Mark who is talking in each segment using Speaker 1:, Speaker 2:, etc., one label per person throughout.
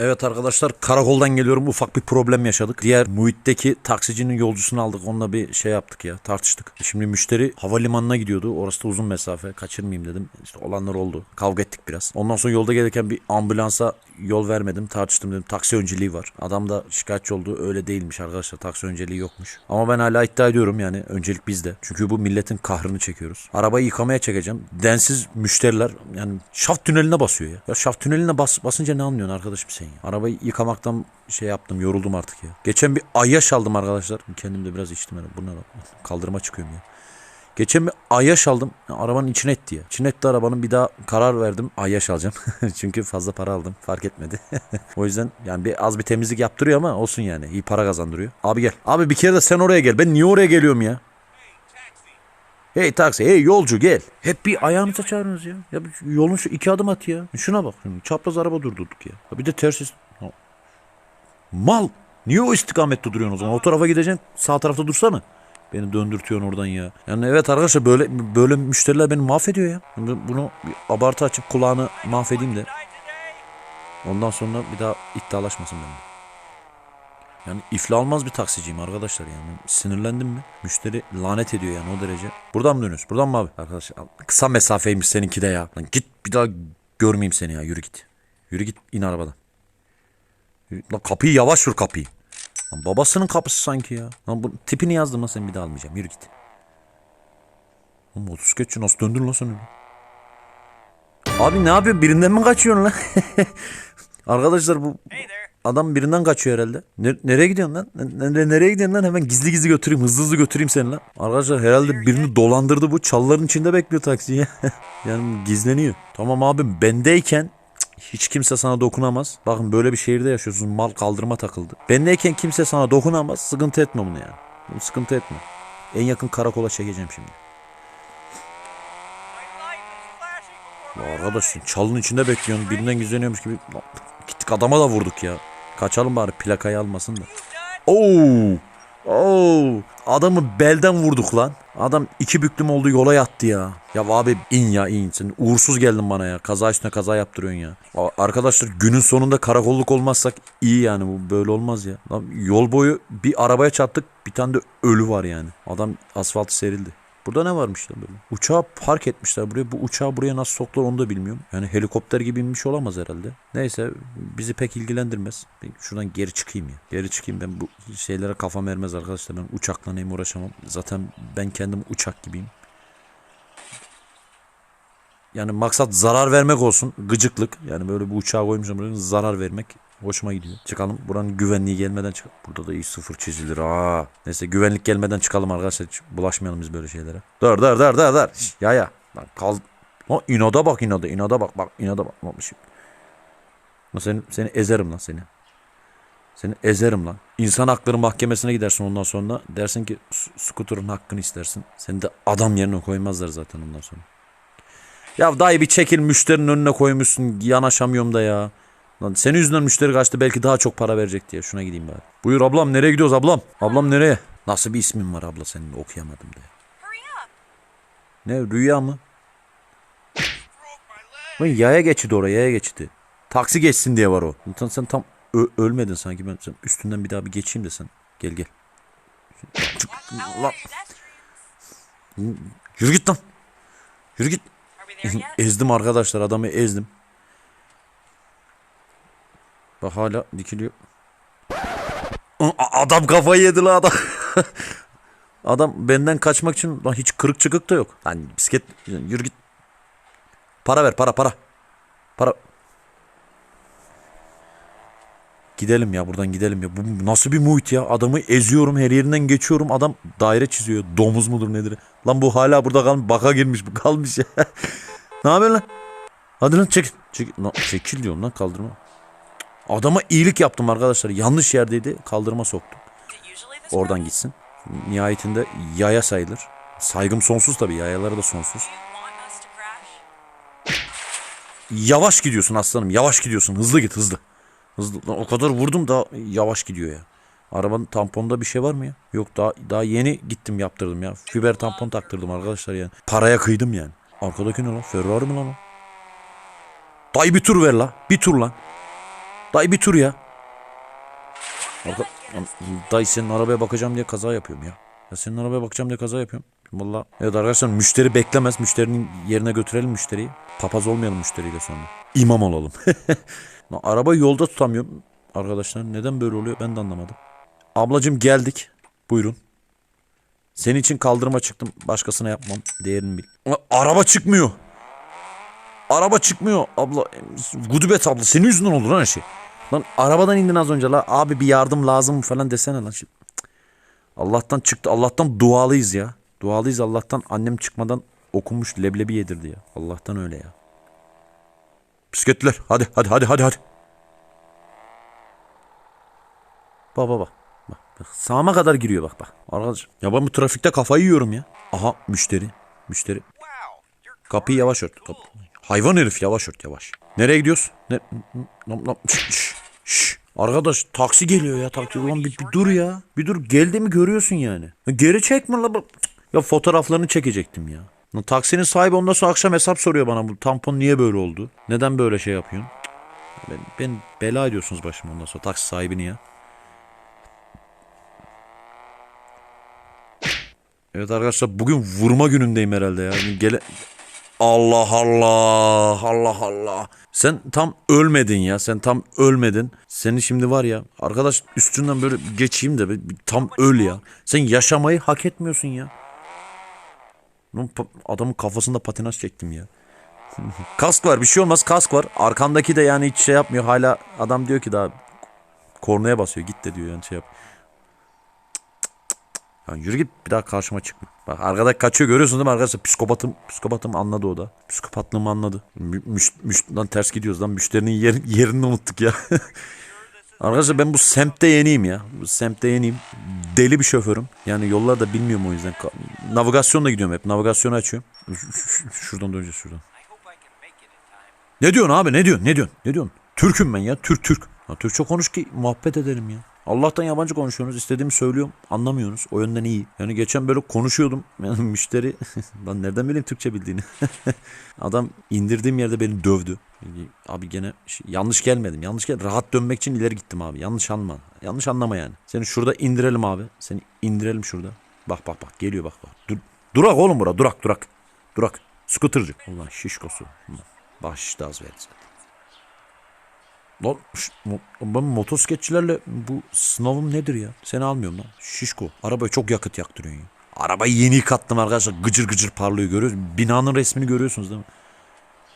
Speaker 1: Evet arkadaşlar karakoldan geliyorum ufak bir problem yaşadık. Diğer muhitteki taksicinin yolcusunu aldık onunla bir şey yaptık ya tartıştık. Şimdi müşteri havalimanına gidiyordu orası da uzun mesafe kaçırmayayım dedim. İşte olanlar oldu kavga ettik biraz. Ondan sonra yolda gelirken bir ambulansa yol vermedim tartıştım dedim taksi önceliği var. Adam da şikayetçi oldu öyle değilmiş arkadaşlar taksi önceliği yokmuş. Ama ben hala iddia ediyorum yani öncelik bizde. Çünkü bu milletin kahrını çekiyoruz. Arabayı yıkamaya çekeceğim. Densiz müşteriler yani şaft tüneline basıyor ya. Ya şaft tüneline bas, basınca ne anlıyorsun arkadaşım sen ya? Arabayı yıkamaktan şey yaptım yoruldum artık ya. Geçen bir ayyaş aldım arkadaşlar. Kendim de biraz içtim. Yani. Bunlar kaldırıma çıkıyorum ya. Geçen bir ayyaş aldım. Arabanın içine etti ya. İçine etti arabanın bir daha karar verdim. Ayyaş alacağım. Çünkü fazla para aldım. Fark etmedi. o yüzden yani bir az bir temizlik yaptırıyor ama olsun yani. İyi para kazandırıyor. Abi gel. Abi bir kere de sen oraya gel. Ben niye oraya geliyorum ya? Hey taksi, hey yolcu gel. Hep bir ayağınıza çağırıyorsunuz ya. Ya yolun şu iki adım at ya. Şuna bak. şimdi Çapraz araba durdurduk ya. Ya Bir de ters. Mal. Niye o istikamette duruyorsun o zaman? O tarafa gideceksin. Sağ tarafta dursana. Beni döndürtüyorsun oradan ya. Yani evet arkadaşlar böyle böyle müşteriler beni mahvediyor ya. Ben Bunu bir abartı açıp kulağını mahvedeyim de. Ondan sonra bir daha iddialaşmasın benimle. Yani iflah almaz bir taksiciyim arkadaşlar yani. Sinirlendim mi? Müşteri lanet ediyor yani o derece. Buradan mı dönüyorsun? Buradan mı abi? Arkadaşlar kısa mesafeymiş seninki de ya. Lan git bir daha görmeyeyim seni ya. Yürü git. Yürü git in arabadan. Lan kapıyı yavaş vur kapıyı. Lan babasının kapısı sanki ya. Lan bu tipini yazdım lan seni bir daha almayacağım. Yürü git. Lan motosikletçi nasıl döndün lan sen? Abi ne yapıyorsun? Birinden mi kaçıyorsun lan? Arkadaşlar bu adam birinden kaçıyor herhalde. Ne- nereye gidiyorsun lan? Ne- ne- nereye gidiyorsun lan? Hemen gizli gizli götüreyim. Hızlı hızlı götüreyim seni lan. Arkadaşlar herhalde birini dolandırdı bu. Çalıların içinde bekliyor taksiyi. yani gizleniyor. Tamam abim bendeyken hiç kimse sana dokunamaz. Bakın böyle bir şehirde yaşıyorsun. Mal kaldırıma takıldı. Bendeyken kimse sana dokunamaz. Sıkıntı etme bunu yani. Bunu sıkıntı etme. En yakın karakola çekeceğim şimdi. Ya arkadaş çalının içinde bekliyorsun. Birinden gizleniyormuş gibi. Gittik adama da vurduk ya. Kaçalım bari plakayı almasın da. Oo! Oo! Adamı belden vurduk lan. Adam iki büklüm oldu yola yattı ya. Ya abi in ya in. Sen uğursuz geldin bana ya. Kaza üstüne kaza yaptırıyorsun ya. Arkadaşlar günün sonunda karakolluk olmazsak iyi yani bu böyle olmaz ya. Lan yol boyu bir arabaya çarptık bir tane de ölü var yani. Adam asfaltı serildi. Burada ne varmış lan böyle? Uçağı park etmişler buraya. Bu uçağı buraya nasıl soktular onu da bilmiyorum. Yani helikopter gibi inmiş olamaz herhalde. Neyse bizi pek ilgilendirmez. Ben şuradan geri çıkayım ya. Geri çıkayım ben bu şeylere kafam ermez arkadaşlar. Ben uçakla neyim uğraşamam. Zaten ben kendim uçak gibiyim. Yani maksat zarar vermek olsun. Gıcıklık. Yani böyle bir uçağa koymuşum zarar vermek. Hoşuma gidiyor. Çıkalım. Buranın güvenliği gelmeden çık. Burada da iyi sıfır çizilir. Aa. Neyse güvenlik gelmeden çıkalım arkadaşlar. Hiç bulaşmayalım biz böyle şeylere. Dur dur dur dur dur. Ya ya. Lan kal. O inada bak inada. inada bak bak inada bak. Lan şimdi. Lan seni, seni ezerim lan seni. Seni ezerim lan. İnsan hakları mahkemesine gidersin ondan sonra. Dersin ki skuterın hakkını istersin. Seni de adam yerine koymazlar zaten ondan sonra. Ya dayı bir çekil müşterinin önüne koymuşsun. Yanaşamıyorum da ya. Lan senin yüzünden müşteri kaçtı belki daha çok para verecek diye. Şuna gideyim bari. Buyur ablam nereye gidiyoruz ablam? Ablam nereye? Nasıl bir ismin var abla senin okuyamadım
Speaker 2: up.
Speaker 1: Ne rüya mı? Lan yaya geçidi oraya yaya geçidi. Taksi geçsin diye var o. Sen, sen tam ölmedin sanki ben sen üstünden bir daha bir geçeyim de sen. Gel gel. Çık, lan. Yürü git lan. Yürü git. Ezdim arkadaşlar adamı ezdim. Bak hala dikiliyor. Adam kafayı yedi lan adam. adam benden kaçmak için lan hiç kırık çıkık da yok. Lan bisiklet yürü git. Para ver para para. Para. Gidelim ya buradan gidelim ya. Bu nasıl bir muhit ya? Adamı eziyorum her yerinden geçiyorum. Adam daire çiziyor. Domuz mudur nedir? Lan bu hala burada kalmış. Baka girmiş bu kalmış ya. ne yapıyorsun lan? Hadi lan çekil. Çekil, lan, çekil diyorum lan kaldırma. Adama iyilik yaptım arkadaşlar. Yanlış yerdeydi. Kaldırma soktum. Oradan gitsin. Nihayetinde yaya sayılır. Saygım sonsuz tabii. Yayalara da sonsuz. Yavaş gidiyorsun aslanım. Yavaş gidiyorsun. Hızlı git hızlı. Hızlı. O kadar vurdum da yavaş gidiyor ya. Arabanın tamponda bir şey var mı ya? Yok daha daha yeni gittim yaptırdım ya. Fiber tampon taktırdım arkadaşlar yani. Paraya kıydım yani. Arkadaki ne lan? Ferrari mi lan o? Dayı bir tur ver la. Bir tur lan. Dayı bir tur ya. Arka... Dayı senin arabaya bakacağım diye kaza yapıyorum ya. Ya senin arabaya bakacağım diye kaza yapıyorum. Valla. Evet arkadaşlar müşteri beklemez. Müşterinin yerine götürelim müşteriyi. Papaz olmayalım müşteriyle sonra. İmam olalım. Lan Arabayı yolda tutamıyorum. Arkadaşlar neden böyle oluyor ben de anlamadım. Ablacım geldik. Buyurun. Senin için kaldırıma çıktım. Başkasına yapmam. Değerini bil. Araba çıkmıyor. Araba çıkmıyor. Abla gudubet abla senin yüzünden oldu lan her şey. Lan arabadan indin az önce la. Abi bir yardım lazım falan desene lan. Şimdi. Allah'tan çıktı. Allah'tan dualıyız ya. Dualıyız Allah'tan annem çıkmadan okunmuş leblebi yedirdi ya. Allah'tan öyle ya. Bisikletler hadi hadi hadi hadi hadi. Bak bak bak. Bak, bak. Sağıma kadar giriyor bak bak. Arkadaş. Ya ben bu trafikte kafayı yiyorum ya. Aha müşteri. Müşteri. Kapıyı yavaş ört. Kap- Hayvan herif yavaş ört yavaş. Nereye gidiyoruz? Ne? Nam- nam- Şş, şş. Arkadaş taksi geliyor ya taksi. Ulan bir, bir dur ya. Bir dur geldi mi görüyorsun yani. Ya Geri çekme la. Ya fotoğraflarını çekecektim ya. Taksinin sahibi ondan sonra akşam hesap soruyor bana. Bu tampon niye böyle oldu? Neden böyle şey yapıyorsun? Ben, ben bela ediyorsunuz başıma ondan sonra taksi sahibini ya. Evet arkadaşlar bugün vurma günündeyim herhalde ya. Gele... Allah Allah Allah Allah. Sen tam ölmedin ya. Sen tam ölmedin. Seni şimdi var ya arkadaş üstünden böyle geçeyim de bir- tam öl ya. Sen yaşamayı hak etmiyorsun ya. Adamın kafasında patinaj çektim ya. kask var bir şey olmaz kask var. Arkandaki de yani hiç şey yapmıyor. Hala adam diyor ki daha kornaya basıyor. Git de diyor yani şey yap. Ya yürü git bir daha karşıma çıkma. Bak arkada kaçıyor görüyorsunuz değil mi arkadaşlar? Psikopatım, psikopatım anladı o da. Psikopatlığımı anladı. Mü, müş, müş- lan ters gidiyoruz lan müşterinin yer, yerini unuttuk ya. arkadaşlar ben bu semtte yeniyim ya. Bu semtte yeniyim. Deli bir şoförüm. Yani yolları da bilmiyorum o yüzden. Navigasyonla gidiyorum hep. Navigasyonu açıyorum. Şuradan döneceğiz şuradan. Ne diyorsun abi ne diyorsun ne diyorsun ne diyorsun? Türk'üm ben ya Türk Türk. Türkçe konuş ki muhabbet edelim ya. Allah'tan yabancı konuşuyorsunuz. istediğimi söylüyorum. Anlamıyorsunuz. O yönden iyi. Yani geçen böyle konuşuyordum. Yani müşteri ben nereden bileyim Türkçe bildiğini. Adam indirdiğim yerde beni dövdü. Abi gene yanlış gelmedim. Yanlış gel. Rahat dönmek için ileri gittim abi. Yanlış anlama. Yanlış anlama yani. Seni şurada indirelim abi. Seni indirelim şurada. Bak bak bak geliyor bak bak. Dur, durak oğlum bura. Durak durak. Durak. Scooter'cı. Ulan şişkosu. Baş az verdi zaten. Lan şş, ben motosikletçilerle bu sınavım nedir ya? Seni almıyorum lan. Şişko. Arabaya çok yakıt yaktırıyorsun ya. Arabayı yeni yıkattım arkadaşlar. Gıcır gıcır parlıyor görüyorsunuz. Binanın resmini görüyorsunuz değil mi?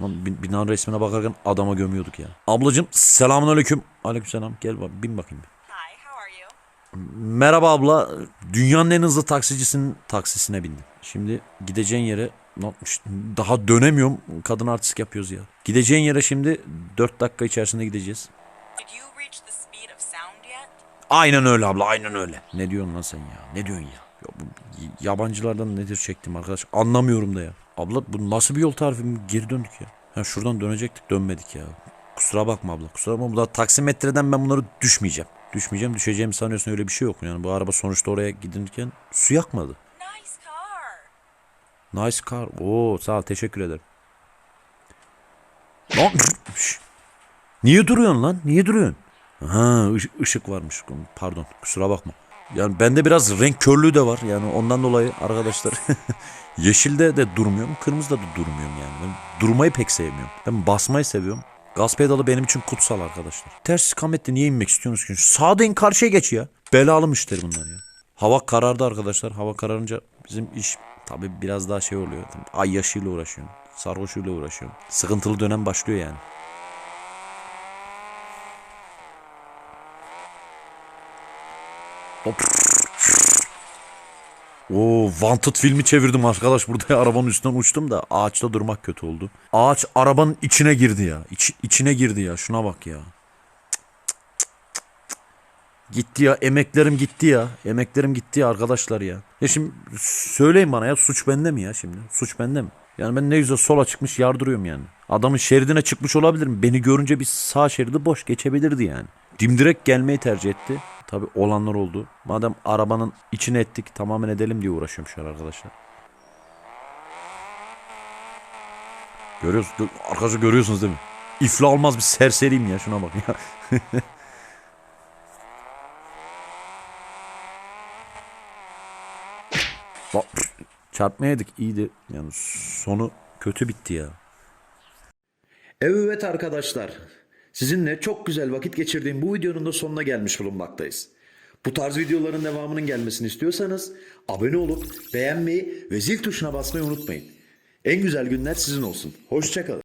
Speaker 1: Lan bin- binanın resmine bakarken adama gömüyorduk ya. Ablacım selamun aleyküm. Aleyküm selam. Gel bak bin bakayım.
Speaker 2: Hi?
Speaker 1: Merhaba abla. Dünyanın en hızlı taksicisinin taksisine bindim. Şimdi gideceğin yere daha dönemiyorum. Kadın artist yapıyoruz ya. Gideceğin yere şimdi 4 dakika içerisinde gideceğiz. Aynen öyle abla aynen öyle. Ne diyorsun lan sen ya? Ne diyorsun ya? ya bu yabancılardan nedir çektim arkadaş? Anlamıyorum da ya. Abla bu nasıl bir yol tarifi? Geri döndük ya. Ha şuradan dönecektik dönmedik ya. Kusura bakma abla. Kusura bakma. Bu da taksimetreden ben bunları düşmeyeceğim. Düşmeyeceğim. Düşeceğimi sanıyorsun öyle bir şey yok. Yani bu araba sonuçta oraya gidilirken su yakmadı.
Speaker 2: Nice car.
Speaker 1: Oo sağ ol teşekkür ederim. Lan. Niye duruyorsun lan? Niye duruyorsun? Ha ış- ışık varmış. Pardon kusura bakma. Yani bende biraz renk körlüğü de var. Yani ondan dolayı arkadaşlar yeşilde de durmuyorum. Kırmızıda da durmuyorum yani. Ben durmayı pek sevmiyorum. Ben basmayı seviyorum. Gaz pedalı benim için kutsal arkadaşlar. Ters ikamette niye inmek istiyorsunuz ki? Sağda in karşıya geç ya. Belalı müşteri bunlar ya. Hava karardı arkadaşlar. Hava kararınca bizim iş tabii biraz daha şey oluyor. Ay yaşıyla uğraşıyorum. Sarhoşuyla uğraşıyorum. Sıkıntılı dönem başlıyor yani. Hop. Oo, Wanted filmi çevirdim arkadaş. Burada arabanın üstünden uçtum da ağaçta durmak kötü oldu. Ağaç arabanın içine girdi ya. İç, içine girdi ya. Şuna bak ya. Gitti ya. Emeklerim gitti ya. Emeklerim gitti ya arkadaşlar ya. Ya şimdi söyleyin bana ya suç bende mi ya şimdi? Suç bende mi? Yani ben ne güzel sola çıkmış yardırıyorum yani. Adamın şeridine çıkmış olabilirim. Beni görünce bir sağ şeridi boş geçebilirdi yani. Dimdirek gelmeyi tercih etti. Tabi olanlar oldu. Madem arabanın içine ettik tamamen edelim diye uğraşıyorum şu an arkadaşlar. Görüyorsunuz, gö- arkadaşlar görüyorsunuz değil mi?
Speaker 3: iflah olmaz bir serseriyim ya şuna bak ya. çarpmayaydık iyiydi. Yani sonu kötü bitti ya.
Speaker 1: Evet arkadaşlar, sizinle çok güzel vakit geçirdiğim bu videonun da sonuna gelmiş bulunmaktayız. Bu tarz videoların devamının gelmesini istiyorsanız abone olup beğenmeyi ve zil tuşuna basmayı unutmayın. En güzel günler sizin olsun. Hoşçakalın.